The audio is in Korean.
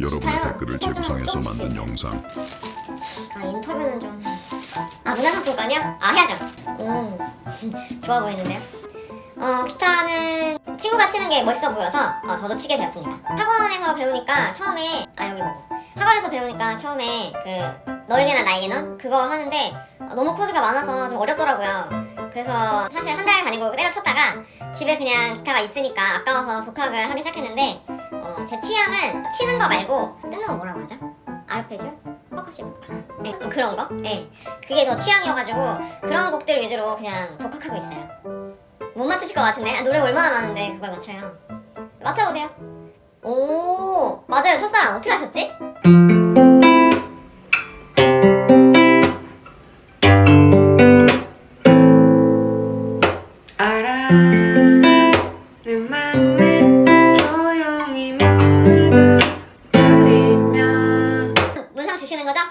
여러분의? 댓글을 재구성해서 만든. 영상 아 인터뷰는 좀. 아 문화상품권이요? 아 해야죠. 음 좋아 보이는데요. 어 기타는 친구가 치는 게 멋있어 보여서 어, 저도 치게 되었습니다. 학원에서 배우니까 처음에 아 여기 보고 학원에서 배우니까 처음에 그 너에게나 나에게는 그거 하는데 어, 너무 코드가 많아서 좀 어렵더라고요. 그래서 사실 한 달 다니고 때려쳤다가 집에 그냥 기타가 있으니까 아까워서 독학을 하기 시작했는데 어, 제 취향은 치는 거 말고 뜨는 거 뭐라고 하죠? 아르페지오? 퍼커시브? 네, 그런 거? 네. 그게 더 취향이어가지고 그런 곡들 위주로 그냥 독학하고 있어요. 못 맞추실 것 같은데? 아, 노래 얼마나 많은데 그걸 맞춰요. 맞춰보세요. 오, 맞아요. 첫사랑 어떻게 하셨지? 알아 조용히 멍을 들이면 문상 주시는 거죠?